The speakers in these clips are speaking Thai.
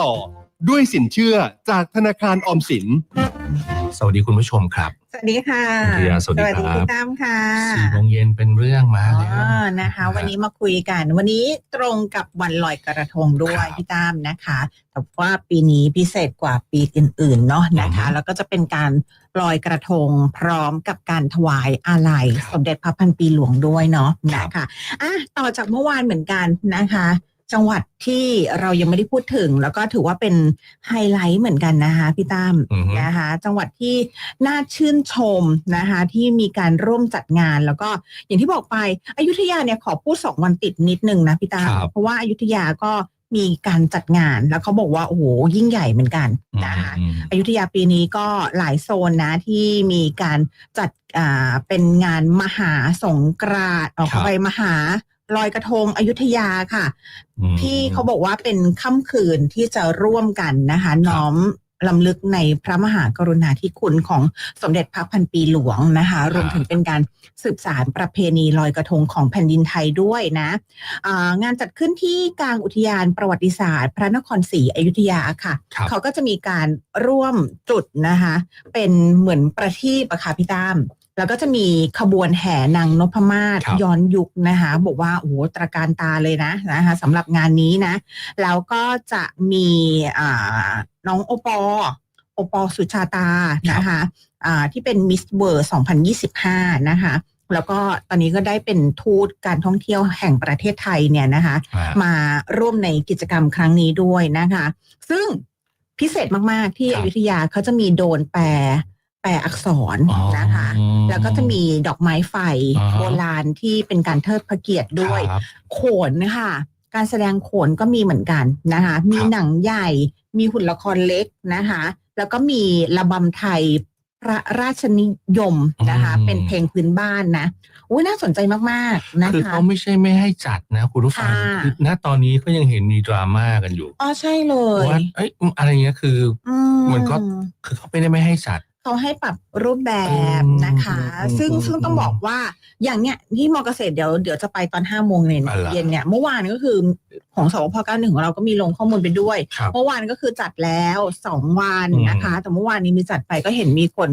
ต่อด้วยสินเชื่อจากธนาคารออมสิน สวัสดีคุณผู้ชมครับ สวัสดีค่ะคุณธียาสวัสดีครับพี่ตั้มค่ะสี่โมงเย็นเป็นเรื่องมาอ๋แล้วอนะคะ วันนี้มาคุยกัน วันนี้ตรงกับวันลอยกระทงด้วยครับพี่ตั้มนะคะ แต่ว่าปีนี้พิเศษกว่าปีอื่นๆเนาะนะคะ อือฮึแล้วก็จะเป็นการลอยกระทงพร้อมกับการถวายอาลัยครับสมเด็จพระพันปีหลวงด้วยเนาะครับ นะคะอะต่อจากเมื่อวานเหมือนกันนะคะ จังหวัดที่เรายังไม่ได้พูดถึง แล้วก็ถือว่าเป็นไฮไลท์เหมือนกันนะคะพี่ตั้มอือฮึนะคะ จังหวัดที่น่าชื่นชมนะคะ ที่มีการร่วมจัดงาน แล้วก็อย่างที่บอกไปอยุธยาเนี่ยขอพูดสองวันติดนิดนึงนะพี่ตาครับเพราะว่าอายุธยาก็มีการจัดงานแล้วเขาบอกว่าโอ้โหยิ่งใหญ่เหมือนกันนะคะอืมอยุธยาปีนี้ก็หลายโซนนะที่มีการจัดอ่าเป็นงานมหาสงกรานต์ออกครับไปมหา ลอยกระทงอยุธยาค่ะอืมที่เขาบอกว่าเป็นค่ำคืนที่จะร่วมกันนะคะ น้อมลำลึกในพระมหากรุณาธิคุณของสมเด็จพระพันปีหลวงนะคะ รวมถึงเป็นการสืบสารประเพณีลอยกระทงของแผ่นดินไทยด้วยนะอ่างานจัดขึ้นที่กลางอุทยานประวัติศาสตร์ พระนครศรีอยุธยาค่ะครับเขาก็จะมีการร่วมจุดนะคะ เป็นเหมือนประทีปอะค่ะพี่ตั้ม แล้วก็จะมีขบวนแห่นางนพมาศครับย้อนยุคนะคะบอกว่าโอ้โหตระการตาเลยนะนะคะสำหรับงานนี้นะ แล้วก็จะมีอ่าน้องโอปอโอปอสุชาตานะคะอ่าที่เป็นมิสเวิร์2025 นะคะแล้วก็ตอนนี้ก็ได้เป็นทูตการท่องเที่ยวแห่งประเทศไทยเนี่ยนะคะอ่ามาร่วมในกิจกรรมครั้งนี้ด้วยนะคะ ซึ่งพิเศษมาก ๆ ที่ครัอบยุธยาเขาจะมีโดรนแปลแปลอักษรอ๋อนะคะ แล้วก็จะมีดอกไม้ไฟอ่าฮะโบราณที่เป็นการเทิดพระเกียรติด้วยครับโขนนะคะการแสดงโขนก็มีเหมือนกันนะคะ มีหนังใหญ่ มีหุ่นละครเล็กนะคะ แล้วก็มีระบำไทยพระราชนิยมนะคะอืมเป็นเพลงพื้นบ้านนะอุ้ยน่าสนใจมากๆนะคือคะเขาไม่ใช่ไม่ให้จัดนะ คุณผู้ฟังค่ะคือณตอนนี้ก็ยังเห็นมีดราม่ากันอยู่อ๋อใช่เลยว่าเอ้ยอะไรเงี้ยคืออืมันก็คือเขาไม่ได้ไม่ให้จัด เขาให้ปรับรูปแบบอืมนะคะ อืมซึ่งอืมซึ่งต้องบอกว่าอย่างเนี้ยที่มอเกษตรเดี๋ยวเดี๋ยวจะไปตอนห้าโมงเย็นอะไรล่ะเย็นเนี่ยเมื่อวานก็คือของสวพเก้าหนึ่งของเราก็มีลงข้อมูลไปด้วย ครับ เมื่อวานก็คือจัดแล้วสองวันอืมนะคะ แต่เมื่อวานนี้มีจัดไปก็เห็นมีคน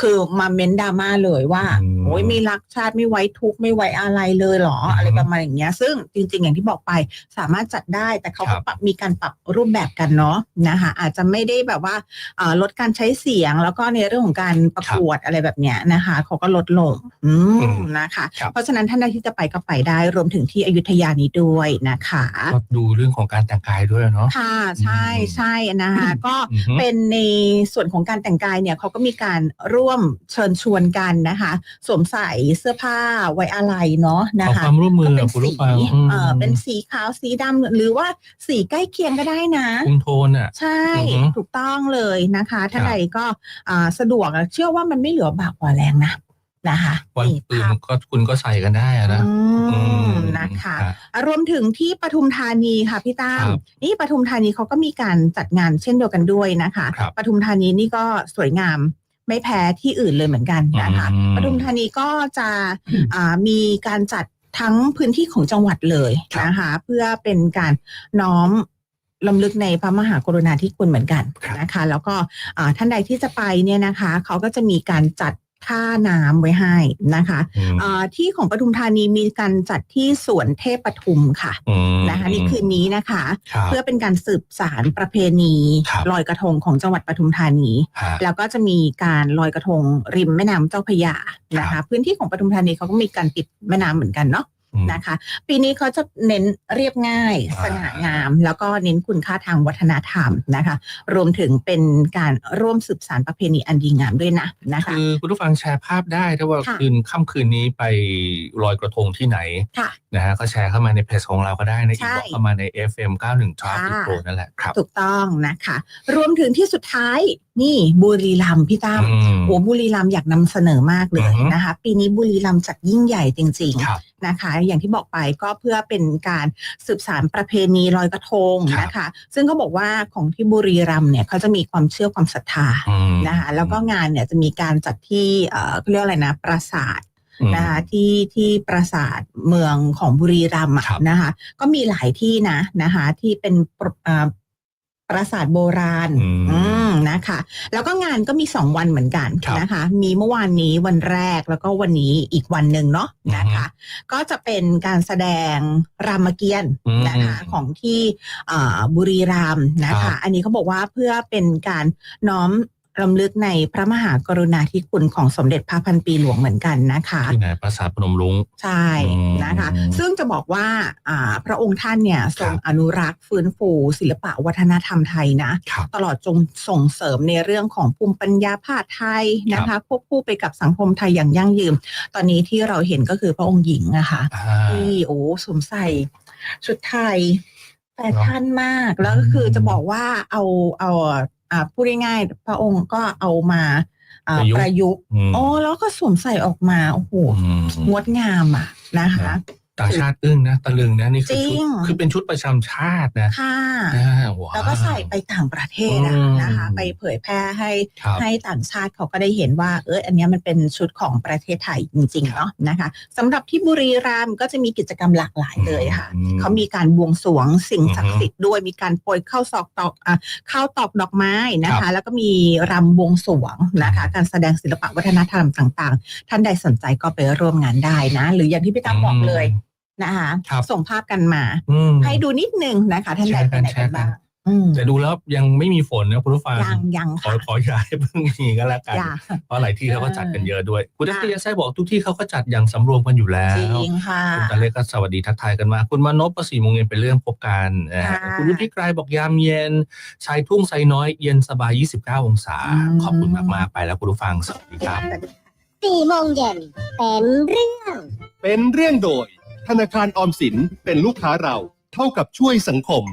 คือมาเม้นดราม่าเลยว่าอืมโอ้ยไม่รักชาติไม่ไว้ทุกข์ไม่ไว้อะไรเลยเหรอ อืมอะไรประมาณอย่างเงี้ย ซึ่งจริง ๆ อย่างที่บอกไปสามารถจัดได้แต่เขาครัก็บ ปรับมีการปรับรูปแบบกันเนาะนะคะ อาจจะไม่ได้แบบว่าอ่าลดการใช้เสียงแล้วก็ในเรื่องของการประกวดอะไรแบบเนี้ยนะคะเขาก็ลดลงอือืมมนะคะครับเพราะฉะนั้นท่านใดที่จะไปก็ไปได้รวมถึงที่อยุธยานี้ด้วยนะคะก็ดูเรื่องของการแต่งกายด้วยเนาะค่ะใช่อืมใช่นะคะก็อือฮึเป็นในส่วนของการแต่งกายเนี่ยเขาก็มีการร่วมเชิญชวนกันนะคะ สวมใส่เสื้อผ้าไว้อะไรเนาะนะขอคะความร่วมมืก็อเป็นคุณสีผู้ฟังอืมเออเป็นสีขาวสีดำหรือว่าสีใกล้เคียงก็ได้นะคุมโทนอะใช่อือฮึถูกต้องเลยนะคะ ถ้าครับใดก็อ่าสะดวกอะเชื่อว่ามันไม่เหลือบากกว่าแรงนะนะคะวันนี่อื่นภาพก็คุณก็ใส่กันได้อะนะอือืมมนะคะรับรวมถึงที่ปทุมธานีค่ะพี่ตั้มครับนี่ปทุมธานีเขาก็มีการจัดงานเช่นเดียวกันด้วยนะคะครับปทุมธานีนี่ก็สวยงามไม่แพ้ที่อื่นเลยเหมือนกันนะคะอืมปทุมธานีก็จะอ่ามีการจัดทั้งพื้นที่ของจังหวัดเลยครับนะคะ เพื่อเป็นการน้อม ลำลึกในพระมหากรุณาธิคุณเหมือนกันครับนะคะ แล้วก็อ่าท่านใดที่จะไปเนี่ยนะคะเขาก็จะมีการจัดท่าน้ำไว้ให้นะคะอืมอ่าที่ของปทุมธานีมีการจัดที่สวนเทพปทุมค่ะอืมนะคะนี่คืนนี้นะคะครับเพื่อเป็นการสืบสารประเพณีครับลอยกระทงของจังหวัดปทุมธานีฮะแล้วก็จะมีการลอยกระทงริมแม่น้ำเจ้าพระยานะครัคะบพื้นที่ของปทุมธานีเขาก็มีการติดแม่น้ำเหมือนกันเนาะอืม นะคะ ปีนี้เขาจะเน้นเรียบง่ายอ่าสง่างาม แล้วก็เน้นคุณค่าทางวัฒนธรรมนะคะ รวมถึงเป็นการร่วมสืบสารประเพณีอันดีงามด้วยนะนะคะคือคุณผู้ฟังแชร์ภาพได้ถ้าว่าค่ะคืนค่ำคืนนี้ไปลอยกระทงที่ไหนค่ะนะฮะก็แชร์เข้ามาในเพจของเราก็ได้ในใช่อินบ็อกเข้ามาใน FM 91 Traffic ค่ะ Pro นั่นแหละครับ ถูกต้องนะคะ รวมถึงที่สุดท้ายนี่บุรีรัมย์พี่ตั้มอืมโอ้บุรีรัมย์อยากนำเสนอมากเลยอือฮึนะคะ ปีนี้บุรีรัมย์จัดยิ่งใหญ่จริงครับๆ นะคะ อย่างที่บอกไปก็เพื่อเป็นการสืบสารประเพณีลอยกระทงครับนะคะ ซึ่งเขาบอกว่าของที่บุรีรัมย์เนี่ยเขาจะมีความเชื่อความศรัทธาอืม นะคะ แล้วก็งานเนี่ยจะมีการจัดที่เอ่อเขาเรียกอะไรนะปราสาท อืม นะคะที่ที่ปราสาทเมืองของบุรีรัมย์อะครับ นะคะก็มีหลายที่นะนะคะที่เป็นปรอ่า ปราสาทโบราณอืมอืมนะคะ แล้วก็งานก็มีสองวันเหมือนกันครับนะคะ มีเมื่อวานนี้วันแรกแล้วก็วันนี้อีกวันหนึ่งเนาะอือฮึนะคะ ก็จะเป็นการแสดงรามเกียรติ์อืมนะคะของที่อ่าบุรีรัมย์นะครัคะบอันนี้เขาบอกว่าเพื่อเป็นการน้อม รำลึกในพระมหากรุณาธิคุณของสมเด็จพระพันปีหลวงเหมือนกันนะคะที่ไหนปราสาทพนมรุ้งใช่นะคะอืมซึ่งจะบอกว่าอ่าพระองค์ท่านเนี่ยทรงครับอนุรักษ์ฟื้นฟูศิลปะวัฒนธรรมไทยนะครับตลอดจงส่งเสริมในเรื่องของภูมิปัญญาผ้าไทยนะคะควบคู่ไปกับสังคมไทยอย่างยั่งยืนตอนนี้ที่เราเห็นก็คือพระองค์หญิงนะคะอ่าที่โอ้สวมใส่ชุดไทยแฟเนอะชั่นมากแล้วก็คืออืมจะบอกว่าเอาเอาอ่า พูดง่ายๆพระองค์ก็เอามาอ่าประยุกต์ประยุกต์อืมโอ้แล้วก็สวมใส่ออกมาโอ้โหอืมงดงามอะนะคะ ต่างชาติอึ้งนะตะลึงนะนี่คือจริชุดงคือเป็นชุดประจำชาตินะค่ะ อ่าว้าว แล้วก็ใส่ไปต่างประเทศอะอืมนะคะ ไปเผยแพร่ให้ครับ ให้ต่างชาติเขาก็ได้เห็นว่า เอออันเนี้ยมันเป็นชุดของประเทศไทยจริงๆเนาะนะคะสำหรับที่บุรีรัมย์ก็จะมีกิจกรรมหลากหลายเลยค่ะ อืม เขามีการบวงสรวงสิ่งอือฮึศักดิ์สิทธิ์ด้วย มีการโปรยข้าวซอกตอกอะข้าวตอกดอกไม้นะครัคะ บแล้วก็มีรำบวงสรวงนะคะ การแสดงศิลปะวัฒนธรรมต่างๆ ท่านใดสนใจก็ไปร่วมงานได้นะ หรืออย่างที่พี่ตั้มบอกเลย นะคะครับส่งภาพกันมา อืมให้ดูนิดนึงนะคะท่านใดไปไหนแชกัร์นกันบ้างอืมแต่ดูแล้วยังไม่มีฝนนะคุณผู้ฟังยังยังขอค่ะขออย่าให้เพิ่งมีก็แล้วกัน อย่า เพราะหลายที่เขาก็จัดกันเยอะด้วย คุณค่ะทัศยาไส้บอกทุกที่เขาก็จัดอย่างสำรวมกันอยู่แล้วจริงค่ะ คุณตาเล็กก็สวัสดีทักทายกันมา คุณมานพก็สี่โมงเย็นเป็นเรื่องพบกันนะฮะค่ะ คุณวุฒิไกรบอกยามเย็น ชายทุ่งไซน้อยเย็นสบาย 29 องศาอืมขอบคุณมาก ๆ ไปแล้วคุณผู้ฟัง สวัสดีครับ สี่โมงเย็นเป็นเรื่อง เป็นเรื่องโดย ธนาคารออมสินเป็นลูกค้าเราเท่ากับช่วยสังคม